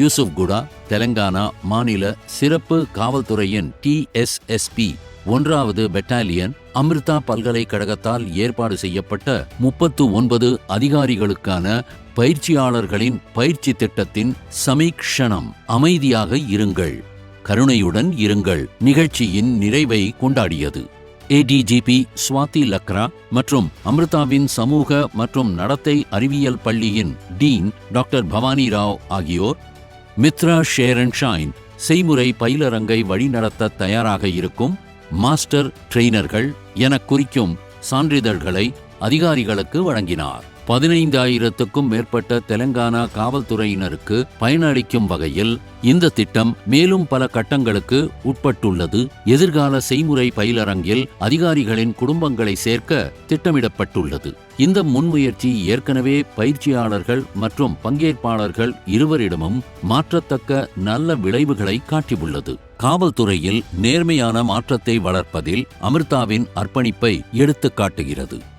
யூசுப்குடா தெலங்கானா மாநில சிறப்பு காவல்துறையின் டிஎஸ்எஸ்பி ஒன்றாவது பெட்டாலியன் அமிர்தா பல்கலைக்கழகத்தால் ஏற்பாடு செய்யப்பட்ட முப்பத்து ஒன்பது அதிகாரிகளுக்கான பயிற்சியாளர்களின் பயிற்சி திட்டத்தின் சமீக்ஷணம். அமைதியாக இருங்கள். கருணையுடன் இருங்கள். நிகழ்ச்சியின் நிறைவை கொண்டாடியது. ஏடிஜிபி சுவாதி லக்ரா மற்றும் அமிர்தாவின் சமூக மற்றும் நடத்தை அறிவியல் பள்ளியின் டீன் டாக்டர் பவானி ராவ் ஆகியோர் மித்ரா ஷேர் அண்ட் ஷைன் செய்முறை பயிலரங்கை வழிநடத்த தயாராக இருக்கும் மாஸ்டர் ட்ரெய்னர்கள் என குறிக்கும் சான்றிதழ்களை அதிகாரிகளுக்கு வழங்கினார். பதினைந்தாயிரத்துக்கும் மேற்பட்ட தெலங்கானா காவல்துறையினருக்கு பயனளிக்கும் வகையில் இந்த திட்டம் மேலும் பல கட்டங்களுக்கு உட்பட்டுள்ளது. எதிர்கால செய்முறை பயிலரங்கில் அதிகாரிகளின் குடும்பங்களை சேர்க்க திட்டமிடப்பட்டுள்ளது. இந்த முன்முயற்சி ஏற்கனவே பயிற்சியாளர்கள் மற்றும் பங்கேற்பாளர்கள் இருவரிடமும் மாற்றத்தக்க நல்ல விளைவுகளை காட்டியுள்ளது. காவல்துறையில் நேர்மையான மாற்றத்தை வளர்ப்பதில் அமிர்தாவின் அர்ப்பணிப்பை எடுத்துக் காட்டுகிறது